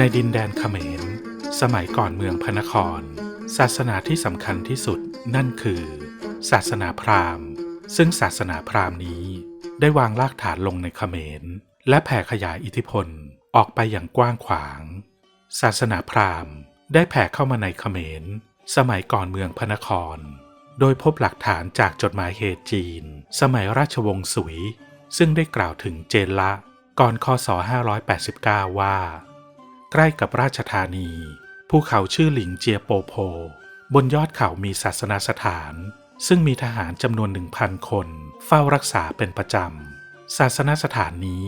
ในดินแดนเขมร สมัยก่อนเมืองพระนคร ศาสนาที่สำคัญที่สุดนั่นคือ ศาสนาพราหมณ์ ซึ่งศาสนาพราหมณ์นี้ ได้วางรากฐานลงในเขมร และแผ่ขยายอิทธิพลออกไปอย่างกว้างขวาง ศาสนาพราหมณ์ได้แผ่เข้ามาในเขมร สมัยก่อนเมืองพระนคร โดยพบหลักฐานจากจดหมายเหตุจีน สมัยราชวงศ์สุย ซึ่งได้กล่าวถึงเจนละ ก่อนคศ 589 ว่า ใกล้กับราชธานี ภูเขาชื่อหลิงเจียโปโพ บนยอดเขามีศาสนาสถาน ซึ่งมีทหารจำนวนหนึ่งพันคน เฝ้ารักษาเป็นประจำ ศาสนาสถานนี้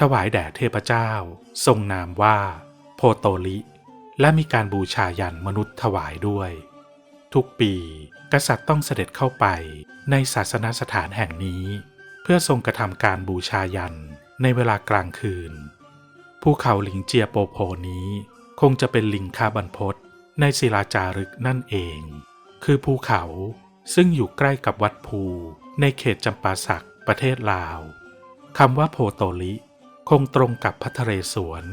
ถวายแด่เทพเจ้า ทรงนามว่า โพโตลิ และมีการบูชายันมนุษย์ถวายด้วย ทุกปี กษัตริย์ต้องเสด็จเข้าไปในศาสนาสถานแห่งนี้ เพื่อทรงกระทำการบูชายันในเวลากลางคืน ภูเขาหลิงเจียโปโพนี้ คงจะเป็นลิงคาบันพศในศิลาจารึกนั่นเอง คือภูเขาซึ่งอยู่ใกล้กับวัดภู ในเขตจำปาสักประเทศลาวคำว่าโพโตลิ คงตรงกับพัทเรศวร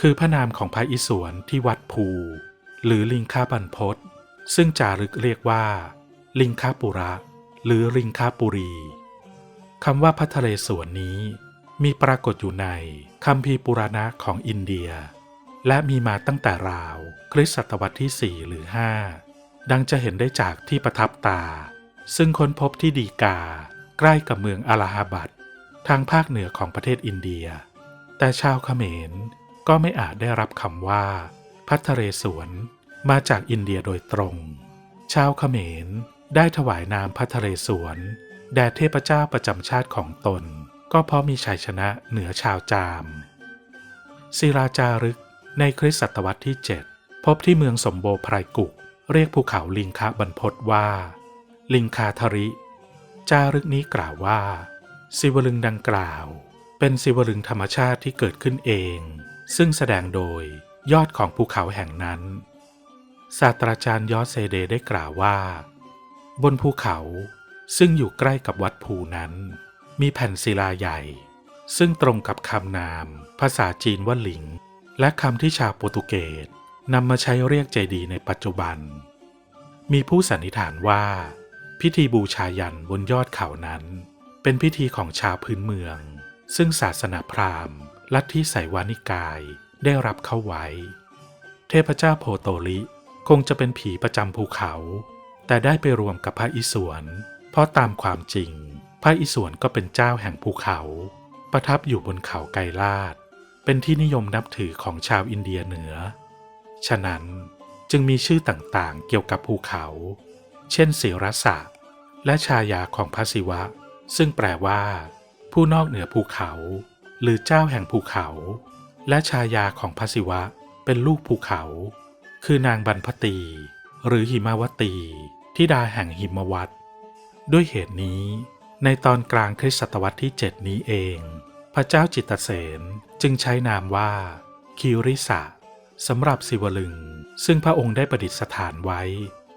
คือพระนามของพระอิศวรที่วัดภู หรือลิงคาบันพศซึ่งจารึกเรียกว่า ลิงคาปุระ หรือลิงคาปุรีคำว่าพัทเรศวรนี้ มีปรากฏอยู่ใน คัมภีปุราณะของอินเดีย และมีมาตั้งแต่ราว คริสตศตวรรษที่ 4 หรือ 5 ดังจะเห็นได้จากที่ประทับตา ซึ่งค้นพบที่ดีกา ใกล้กับเมืองอาลาฮาบัดทางภาคเหนือของประเทศอินเดีย แต่ชาวเขมรก็ไม่อาจได้รับคำว่า พัทเรศวรมาจากอินเดียโดยตรง ชาวเขมรได้ถวายนามพัทเรศวรแด่เทพเจ้าประจำชาติของตน ก็เพราะมีชัยชนะเหนือชาวจามศิราจารึกในคริสตศตวรรษที่ 7 พบที่เมืองสมโบไพรกุก เรียกภูเขาลิงคาบรรพตว่า ลิงคาทริ จารึกนี้กล่าวว่าศิวลึงดังกล่าว เป็นศิวลึงธรรมชาติที่เกิดขึ้นเอง ซึ่งแสดงโดยยอดของภูเขาแห่งนั้น ศาสตราจารย์ยอเซเดได้กล่าวว่า บนภูเขาซึ่งอยู่ใกล้กับวัดภูนั้น มีแผ่นศิลาใหญ่ ซึ่งตรงกับคำนาม ภาษาจีนว่าหลิง และคำที่ชาวโปรตุเกสนำมาใช้เรียกเจดีย์ในปัจจุบัน มีผู้สันนิษฐานว่า พิธีบูชายันบนยอดเขานั้น เป็นพิธีของชาวพื้นเมือง ซึ่งศาสนาพราหมณ์ ลัทธิไสวานิกายได้รับเข้าไว้ เทพเจ้าโพโตลิคงจะเป็นผีประจำภูเขา แต่ได้ไปรวมกับพระอิศวรเพราะตามความจริง พระอิศวรก็เป็นเจ้าแห่งภูเขา ประทับอยู่บนเขาไกรลาด เป็นที่นิยมนับถือของชาวอินเดียเหนือ ฉะนั้นจึงมีชื่อต่างๆเกี่ยวกับภูเขา เช่นศิรสะและชายาของพระศิวะ ซึ่งแปลว่า ผู้นอกเหนือภูเขา หรือเจ้าแห่งภูเขา และชายาของพระศิวะเป็นลูกภูเขา คือนางบรรพตี หรือหิมาวตี ทิดาแห่งหิมวัตด้วยเหตุนี้ ในตอนกลางคริสตศตวรรษที่ 7 นี้เอง พระเจ้าจิตตเสนจึงใช้นามว่า คิริสะสำหรับศิวลึง ซึ่งพระองค์ได้ประดิษฐานไว้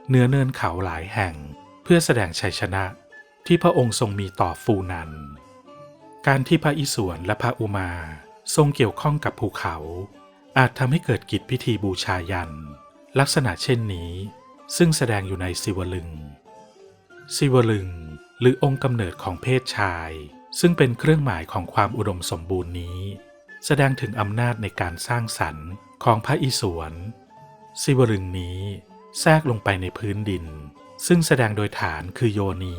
เหนือเนินเขาหลายแห่ง เพื่อแสดงชัยชนะที่พระองค์ทรงมีต่อฟูนัน การที่พระอิศวรและพระอุมา ทรงเกี่ยวข้องกับภูเขา อาจทำให้เกิดกิจพิธีบูชายัน ลักษณะเช่นนี้ ซึ่งแสดงอยู่ในศิวลึงศิวลึง หรือองค์กำเนิดของเพศชาย ซึ่งเป็นเครื่องหมายของความอุดมสมบูรณ์นี้ แสดงถึงอำนาจในการสร้างสรรค์ของพระอิศวรศิวลึงนี้แทรกลงไปในพื้นดิน ซึ่งแสดงโดยฐานคือโยนี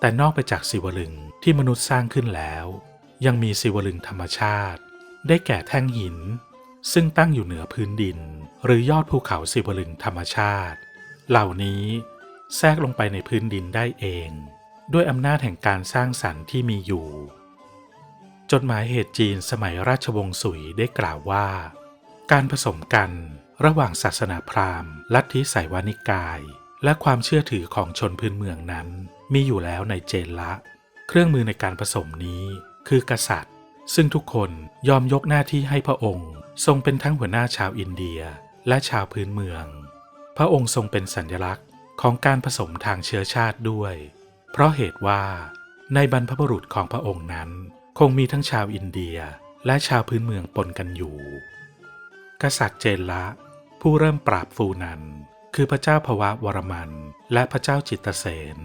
แต่นอกไปจากศิวลึงที่มนุษย์สร้างขึ้นแล้ว ยังมีศิวลึงธรรมชาติ ได้แก่แท่งหิน ซึ่งตั้งอยู่เหนือพื้นดิน หรือยอดภูเขาศิวลึงธรรมชาติ เหล่านี้แทรกลงไปในพื้นดินได้เอง ด้วยอำนาจแห่งการสร้างสรรค์ที่มีอยู่ จดหมายเหตุจีนสมัยราชวงศ์สุยได้กล่าวว่า การผสมกันระหว่างศาสนาพราหมณ์ ลัทธิไสยวานิกาย และความเชื่อถือของชนพื้นเมืองนั้น มีอยู่แล้วในเจนละ เครื่องมือในการผสมนี้ คือกษัตริย์ ซึ่งทุกคนยอมยกหน้าที่ให้พระองค์ ทรงเป็นทั้งหัวหน้าชาวอินเดียและชาวพื้นเมือง พระองค์ทรงเป็นสัญลักษณ์ของการผสมทางเชื้อชาติด้วย เพราะเหตุว่าในบรรพบุรุษของพระองค์นั้น คงมีทั้งชาวอินเดียและชาวพื้นเมืองปนกันอยู่ กษัตริย์เจนละ ผู้เริ่มปราบฟูนัน คือพระเจ้าพวะวรมัน และพระเจ้าจิตเสน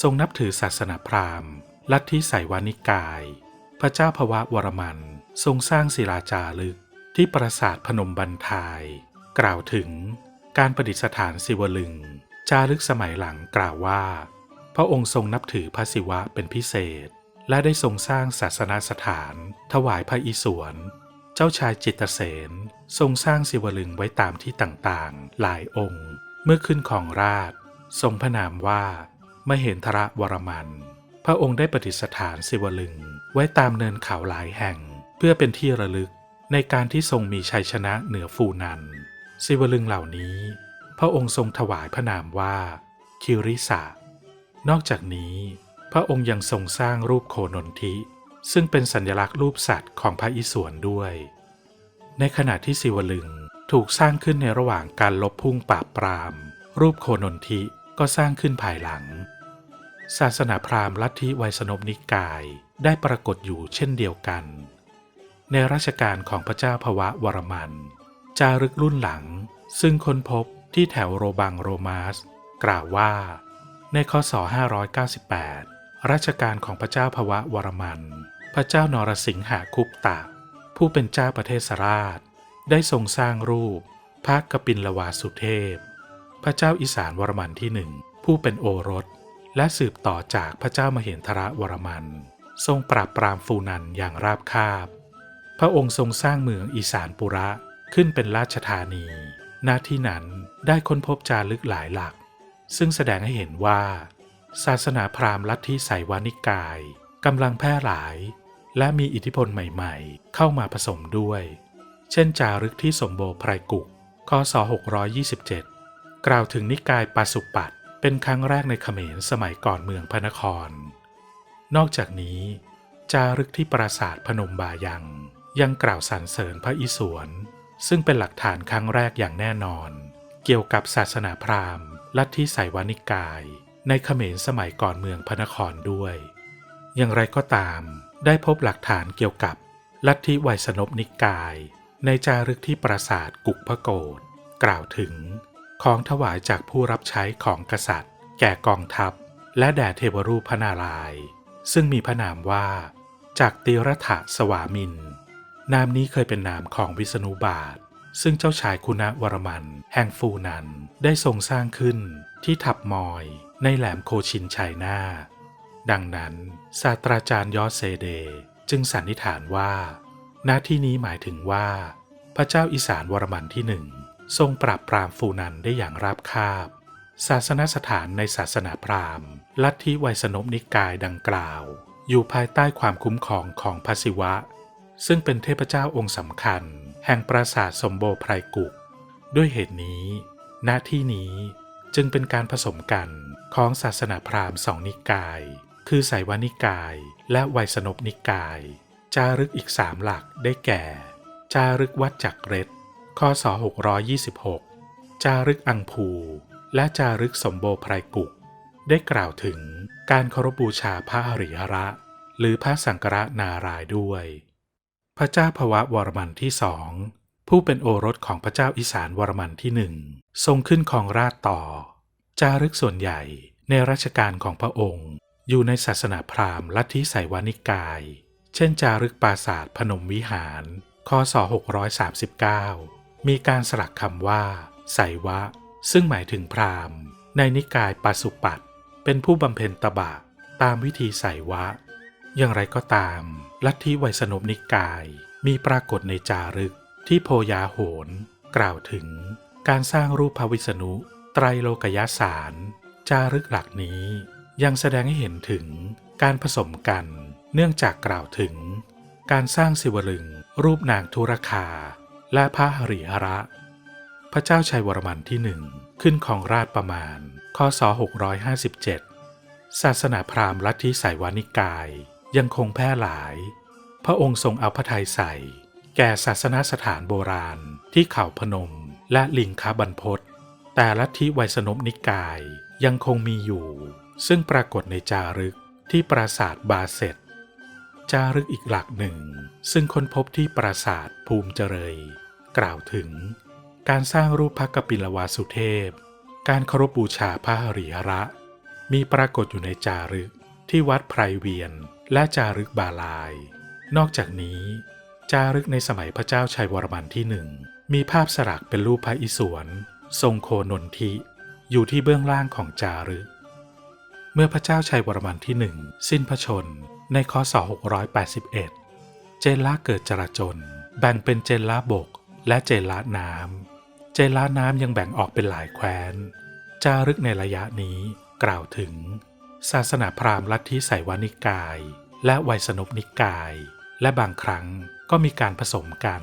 ทรงนับถือศาสนาพราหมณ์ลัทธิไสวานิกาย พระเจ้าพวะวรมันทรงสร้างศิลาจารึกที่ปราสาทพนมบันทาย กล่าวถึงการประดิษฐานศิวลึง จารึกสมัยหลังกล่าวว่า พระองค์ทรงนับถือพระศิวะเป็นพิเศษ และได้ทรงสร้างศาสนาสถาน ถวายพระอิศวร เจ้าชายจิตเสนทรงสร้างศิวลึงไว้ตามที่ต่างๆ หลายองค์ เมื่อขึ้นของราช ทรงพระนามว่ามเหนทรวรมัน พระองค์ได้ประดิษฐานศิวลึงไว้ตามเนินเขาหลายแห่ง เพื่อเป็นที่ระลึกในการที่ทรงมีชัยชนะเหนือฟูนันศิวลึงเหล่านี้ พระองค์ทรงถวายพระนามว่า คิริสา นอกจากนี้ พระองค์ยังทรงสร้างรูปโคนนทิ ซึ่งเป็นสัญลักษณ์รูปสัตว์ของพระอิศวรด้วย ในขณะที่ศิวลึงถูกสร้างขึ้นในระหว่างการลบพุ่งปราบปราม รูปโคนนทิก็สร้างขึ้นภายหลัง ศาสนาพราหมณ์ลัทธิไวยสนบนิกายได้ปรากฏอยู่เช่นเดียวกัน ในรัชกาลของพระเจ้าพวะวรมัน จารึกรุ่นหลังซึ่งค้นพบที่แถวโรบังโรมาส กล่าวว่า ในคศ598 รัชกาลของพระเจ้าพวะวรมัน พระเจ้านรสิงหคุปตะ ผู้เป็นเจ้าประเทศสราช ได้ทรงสร้างรูป พระกปินลวาสุเทพ พระเจ้าอิสานวรมันที่หนึ่งผู้เป็นโอรส และสืบต่อจากพระเจ้ามเหนทรวรมัน ทรงปราบปรามฟูนันอย่างราบคาบ พระองค์ทรงสร้างเมืองอีสานปุระขึ้นเป็นราชธานีณที่นั้นได้ค้นพบจารึกหลายหลัก ซึ่งแสดงให้เห็นว่า ศาสนาพราหมณ์ลัทธิไสยวานิกายกำลังแพร่หลาย และมีอิทธิพลใหม่ๆ เข้ามาผสมด้วย เช่นจารึกที่สมโบไพรกุกคศ627 กล่าวถึงนิกายปาสุปัตเป็นครั้งแรกในเขมรสมัยก่อนเมืองพระนคร นอกจากนี้ จารึกที่ปราสาทพนมบายัง ยังกล่าวสรรเสริญพระอิศวรซึ่งเป็นหลักฐานครั้งแรกอย่างแน่นอน เกี่ยวกับศาสนาพราหมณ์ ลัทธิไสยวานิกาย ในเขมรสมัยก่อนเมืองพระนครด้วย อย่างไรก็ตามได้พบหลักฐานเกี่ยวกับลัทธิไวยสนบนิกาย ในจารึกที่ปราสาทกุกพระโกฏกล่าวถึง ของถวายจากผู้รับใช้ของกษัตริย์ แก่กองทัพ และแด่เทวรูปพระนารายณ์ซึ่งมีพระนามว่า จากติรถะสวามิน นามนี้เคยเป็นนามของวิษณุบาท ซึ่งเจ้าชายคุณวรมัน แห่งฟูนันได้ทรงสร้างขึ้นที่ทับมอยในแหลมโคชินชัยนาดังนั้น ศาสตราจารย์ยอสเซเด จึงสันนิษฐานว่า หน้าที่นี้หมายถึงว่า พระเจ้าอิสานวรมันที่หนึ่งทรงปราบปรามฟูนันได้อย่างราบคาบ ศาสนสถานในศาสนาพราหมณ์ ลัทธิไวยสนบนิกายดังกล่าว อยู่ภายใต้ความคุ้มครองของพระศิวะ ซึ่งเป็นเทพเจ้าองค์สำคัญ แห่งปราสาทสมโบไพรกุก ด้วยเหตุนี้หน้าที่นี้จึงเป็นการผสมกันของศาสนาพราหมณ์สองนิกาย คือไสวานิกายและไวยสนบนิกาย จารึกอีกสามหลักได้แก่ จารึกวัดจักรเรศคศ626 จารึกอังพูและจารึกสมโบไพรกุก ได้กล่าวถึงการเคารพบูชาพระอริยระ หรือพระสังกระนารายด้วย พระเจ้าพวะวรมันที่สองผู้เป็นโอรสของพระเจ้าอิสานวรมันที่หนึ่งทรงขึ้นครองราชต่อ จารึกส่วนใหญ่ในรัชกาลของพระองค์ อยู่ในศาสนาพราหมณ์ลัทธิไสยวานิกาย เช่นจารึกปราสาทพนมวิหารคศ639 มีการสลักคำว่า ไสวะ ซึ่งหมายถึงพราหมณ์ ในนิกายปาสุปัตเป็นผู้บำเพ็ญตบะตามวิธีไสวะ อย่างไรก็ตาม ลัทธิไวยสนบนิกายมีปรากฏในจารึกที่โพยาโหน กล่าวถึงการสร้างรูปพระวิษณุ ไตรโลกยสาร จารึกหลักนี้ยังแสดงให้เห็นถึงการผสมกันเนื่องจากกล่าวถึง การสร้างศิวลึง รูปนางทุรคา และพระหริหระ พระเจ้าชัยวรมันที่หนึ่งขึ้นของราชประมาณคศ657 ศาสนาพราหมณ์ลัทธิไสยวานิกาย ยังคงแพร่หลาย พระองค์ทรงเอาพระทัยใส่ แก่ศาสนสถานโบราณที่เขาพนมและลิงคาบันพศแต่ลัทธิไวยสนบนิกายยังคงมีอยู่ ซึ่งปรากฏในจารึกที่ปราสาทบาเซตจารึกอีกหลักหนึ่ง ซึ่งค้นพบที่ปราสาทภูมิเจริญกล่าวถึง การสร้างรูปพระกปิลวาสุเทพ การเคารพบูชาพระหริหระ มีปรากฏอยู่ในจารึกที่วัดไพรเวียน และจารึกบาลาย นอกจากนี้ จารึกในสมัยพระเจ้าชัยวรมันที่หนึ่งมีภาพสลักเป็นรูปพระอิศวรทรงโคนนทิอยู่ที่เบื้องล่างของจารึก เมื่อพระเจ้าชัยวรมันที่หนึ่งสิ้นพระชนในคศ 681 เจนละเกิดจราจน แบ่งเป็นเจนละบกและเจนละน้ำ เจนละน้ำยังแบ่งออกเป็นหลายแคว้น จารึกในระยะนี้กล่าวถึง ศาสนาพราหมณ์ลัทธิไสวานิกาย และไวยสนุปนิกาย และบางครั้งก็มีการผสมกัน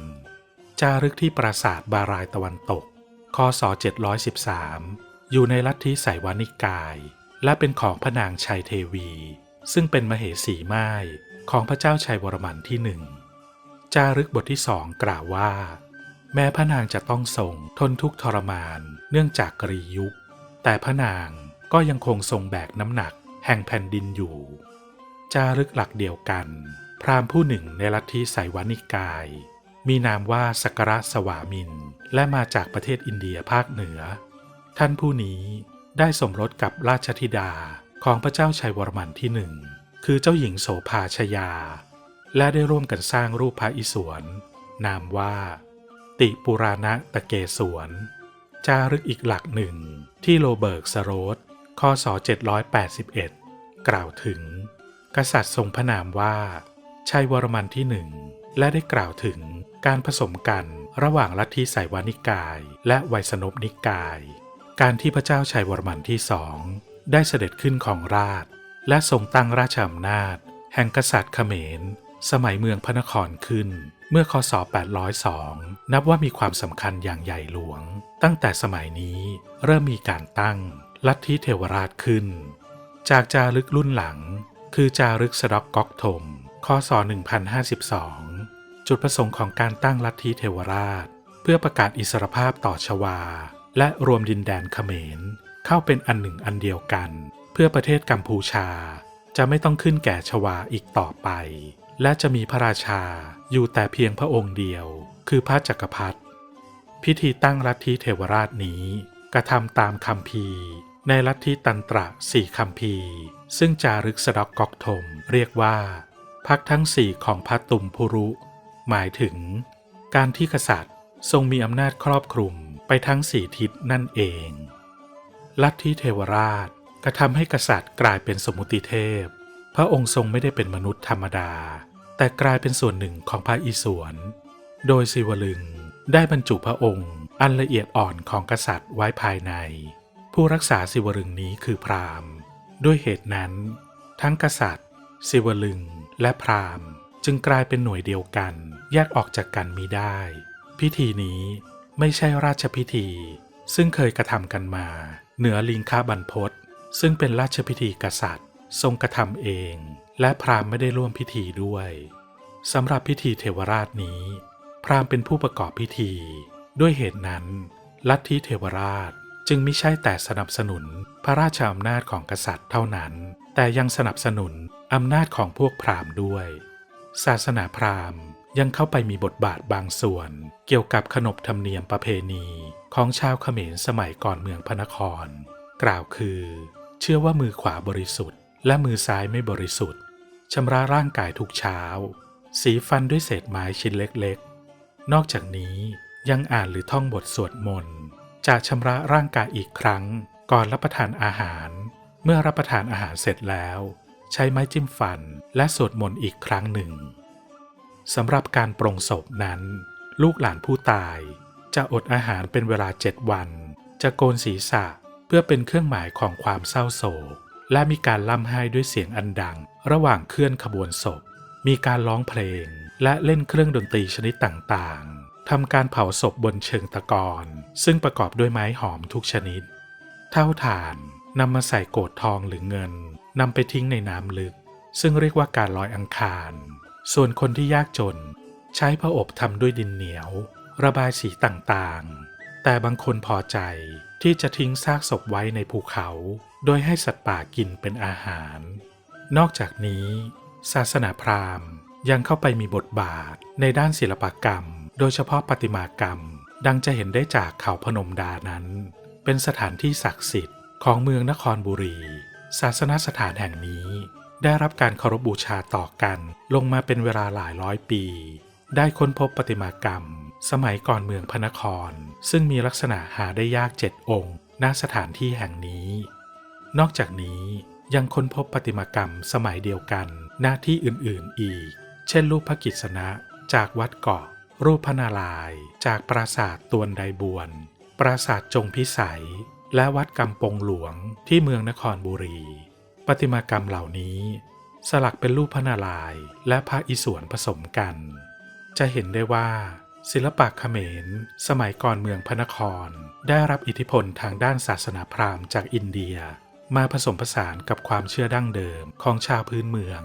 จารึกที่ปราสาทบารายตะวันตกคศ713 อยู่ในลัทธิไสวานิกาย และเป็นของพระนางชัยเทวี ซึ่งเป็นมเหสีม่ายของพระเจ้าชัยวรมันที่หนึ่งจารึกบทที่สองกล่าวว่า แม้พระนางจะต้องทรงทนทุกข์ทรมานเนื่องจากกรียุค แต่พระนางก็ยังคงทรงแบกน้ำหนัก แห่งแผ่นดินอยู่ จารึกหลักเดียวกัน พราหมณ์ผู้หนึ่งในลัทธิไสยวานิกาย มีนามว่าสกระสวามิน และมาจากประเทศอินเดียภาคเหนือ ท่านผู้นี้ได้สมรสกับราชธิดาของพระเจ้าชัยวรมันที่หนึ่ง คือเจ้าหญิงโสภาชยา และได้ร่วมกันสร้างรูปพระอิศวร นามว่า ติปุราณะตะเกศวรจารึกอีกหลักหนึ่งที่โลเบิร์กสโรส คศ 781 กล่าวถึง กษัตริย์ทรงพระนามว่า ชัยวรมันที่หนึ่ง และได้กล่าวถึงการผสมกันระหว่างลัทธิไสยวานิกาย และไวยสนปนิกาย การที่พระเจ้าชัยวรมันที่สองได้เสด็จขึ้นของราช และทรงตั้งราชอำนาจ แห่งกษัตริย์เขมร สมัยเมืองพระนครขึ้น เมื่อคศ 802 นับว่ามีความสำคัญอย่างใหญ่หลวง ตั้งแต่สมัยนี้เริ่มมีการตั้ง ลัทธิเทวราชขึ้น จากจารึกรุ่นหลัง คือจารึกสดอกก๊อกทมคศ1052 จุดประสงค์ของการตั้งลัทธิเทวราช เพื่อประกาศอิสรภาพต่อชวา และรวมดินแดนเขมร เข้าเป็นอันหนึ่งอันเดียวกัน เพื่อประเทศกัมพูชา จะไม่ต้องขึ้นแก่ชวาอีกต่อไป และจะมีพระราชาอยู่แต่เพียงพระองค์เดียว คือพระจักรพรรดิพิธีตั้งลัทธิเทวราชนี้กระทำตามคำพี ในลัทธิตันตระสี่คำพีซึ่งจารึกสดอกกอกทมเรียกว่า พักทั้งสี่ของพระตุมพุรุ หมายถึง การที่กษัตริย์ทรงมีอำนาจครอบคลุมไปทั้งสี่ทิศนั่นเอง ลัทธิเทวราชกระทำให้กษัตริย์กลายเป็นสมุติเทพ พระองค์ทรงไม่ได้เป็นมนุษย์ธรรมดา แต่กลายเป็นส่วนหนึ่งของพระอิศวร โดยสิวลึงได้บรรจุพระองค์อันละเอียดอ่อนของกษัตริย์ไว้ภายใน ผู้รักษาสิวลึงนี้คือพราหมณ์ ด้วยเหตุนั้น ทั้งกษัตริย์ สิวลึงและพราหมณ์ จึงกลายเป็นหน่วยเดียวกัน แยกออกจากกันมิได้ พิธีนี้ไม่ใช่ราชพิธี ซึ่งเคยกระทำกันมา เหนือลิงคาบันพศซึ่งเป็นราชพิธีกษัตริย์ ทรงกระทำเอง และพราหมณ์ไม่ได้ร่วมพิธีด้วยสำหรับพิธีเทวราชนี้ พราหมณ์เป็นผู้ประกอบพิธี ด้วยเหตุนั้น ลัทธิเทวราช จึงไม่ใช่แต่สนับสนุนพระราชอำนาจของกษัตริย์เท่านั้น แต่ยังสนับสนุนอำนาจของพวกพราหมณ์ด้วย ศาสนาพราหมณ์ยังเข้าไปมีบทบาทบางส่วน เกี่ยวกับขนบธรรมเนียมประเพณีของชาวเขมรสมัยก่อนเมืองพระนคร กล่าวคือ เชื่อว่ามือขวาบริสุทธิ์ และมือซ้ายไม่บริสุทธิ์ชำระร่างกายทุกเช้า สีฟันด้วยเศษไม้ชิ้นเล็กๆ นอกจากนี้ยังอ่านหรือท่องบทสวดมนต์ จะชำระร่างกายอีกครั้ง ก่อนรับประทานอาหาร เมื่อรับประทานอาหารเสร็จแล้ว ใช้ไม้จิ้มฟันและสวดมนต์อีกครั้งหนึ่งสำหรับการปรงศพนั้น ลูกหลานผู้ตาย จะอดอาหารเป็นเวลาเจ็ดวัน จะโกนศีรษะเพื่อเป็นเครื่องหมายของความเศร้าโศก และมีการล่ำไห้ด้วยเสียงอันดัง ระหว่างเคลื่อนขบวนศพ มีการร้องเพลงและเล่นเครื่องดนตรีชนิดต่างๆ ทำการเผาศพบนเชิงตะกอนซึ่งประกอบด้วยไม้หอมทุกชนิด เท่าฐานนำมาใส่โกดทองหรือเงินนำไปทิ้งในน้ำลึก ซึ่งเรียกว่าการลอยอังคาร ส่วนคนที่ยากจน ใช้ผ้าอบทำด้วยดินเหนียว ระบายสีต่างๆ แต่บางคนพอใจที่จะทิ้งซากศพไว้ในภูเขา โดยให้สัตว์ป่ากินเป็นอาหาร นอกจากนี้ ศาสนาพราหมณ์ยังเข้าไปมีบทบาทในด้านศิลปกรรม โดยเฉพาะประติมากรรม ดังจะเห็นได้จากเขาพนมดานั้น เป็นสถานที่ศักดิ์สิทธิ์ของเมืองนครบุรี ศาสนสถานแห่งนี้ ได้รับการเคารพบูชาต่อกันลงมาเป็นเวลาหลายร้อยปี ได้ค้นพบประติมากรรม สมัยก่อนเมืองพระนคร ซึ่งมีลักษณะหาได้ยากเจ็ดองค์ณสถานที่แห่งนี้ นอกจากนี้ยังค้นพบประติมากรรมสมัยเดียวกันหน้าที่อื่นๆอีก เช่นรูปพระกิษณะจากวัดเกาะ รูปพระนารายณ์จากปราสาทตวนไดบวน ปราสาทจงพิสัย และวัดกำปงหลวงที่เมืองนครบุรีประติมากรรมเหล่านี้ สลักเป็นรูปพระนารายณ์และพระอิศวรผสมกัน จะเห็นได้ว่า ศิลปะเขมร สมัยก่อนเมืองพระนคร ได้รับอิทธิพลทางด้านศาสนาพราหมณ์จากอินเดีย มาผสมผสานกับความเชื่อดั้งเดิมของชาวพื้นเมือง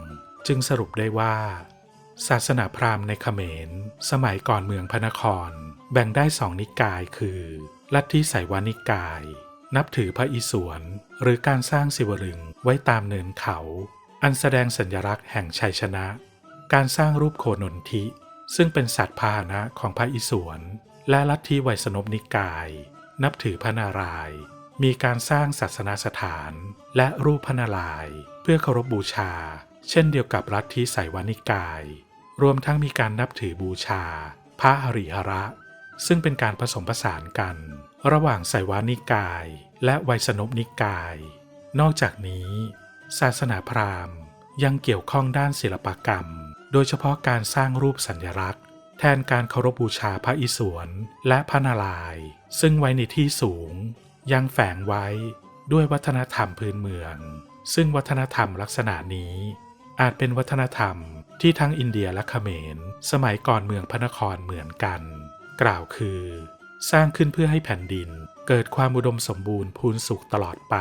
จึงสรุปได้ว่า ศาสนาพราหมณ์ในเขมร สมัยก่อนเมืองพระนคร แบ่งได้สองนิกายคือ ลัทธิไสยวานิกาย นับถือพระอิศวรหรือการสร้างสิวลึงไว้ตามเนินเขา อันแสดงสัญลักษณ์แห่งชัยชนะ การสร้างรูปโคนนทิ ซึ่งเป็นสัตว์พาหนะของพระอิศวรและลัทธิไวยสนบนิกาย นับถือพระนารายณ์มีการสร้างศาสนาสถานและรูปพระนารายณ์เพื่อเคารพบูชา เช่นเดียวกับลัทธิไสยวานิกาย รวมทั้งมีการนับถือบูชา พระหริหระ ซึ่งเป็นการผสมผสานกัน ระหว่างไสยวานิกาย และไวยสนบนิกาย นอกจากนี้ ศาสนาพราหมณ์ ยังเกี่ยวข้องด้านศิลปกรรม โดยเฉพาะการสร้างรูปสัญลักษณ์ แทนการเคารพบูชาพระอิศวรและพระนารายณ์ซึ่งไว้ในที่สูง ยังแฝงไว้ด้วยวัฒนธรรมพื้นเมือง ซึ่งวัฒนธรรมลักษณะนี้อาจเป็นวัฒนธรรม ที่ทั้งอินเดียและเขมร สมัยก่อนเมืองพระนครเหมือนกัน กล่าวคือ สร้างขึ้นเพื่อให้แผ่นดินเกิดความอุดมสมบูรณ์พูนสุขตลอดไป